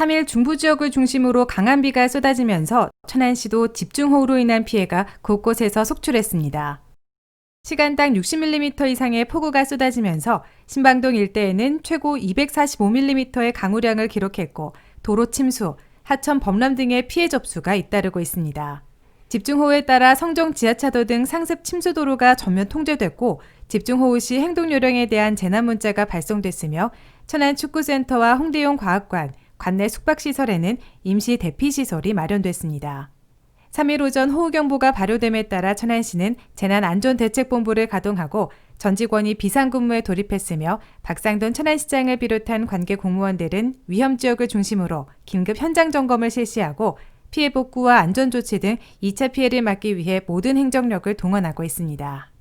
3일 중부 지역을 중심으로 강한 비가 쏟아지면서 천안시도 집중호우로 인한 피해가 곳곳에서 속출했습니다. 시간당 60mm 이상의 폭우가 쏟아지면서 신방동 일대에는 최고 245mm의 강우량을 기록했고 도로 침수, 하천 범람 등의 피해 접수가 잇따르고 있습니다. 집중호우에 따라 성정 지하차도 등 상습 침수 도로가 전면 통제됐고 집중호우 시 행동 요령에 대한 재난 문자가 발송됐으며 천안 축구센터와 홍대용 과학관, 관내 숙박시설에는 임시 대피시설이 마련됐습니다. 3일 오전 호우경보가 발효됨에 따라 천안시는 재난안전대책본부를 가동하고 전 직원이 비상근무에 돌입했으며 박상돈 천안시장을 비롯한 관계 공무원들은 위험 지역을 중심으로 긴급 현장 점검을 실시하고 피해 복구와 안전조치 등 2차 피해를 막기 위해 모든 행정력을 동원하고 있습니다.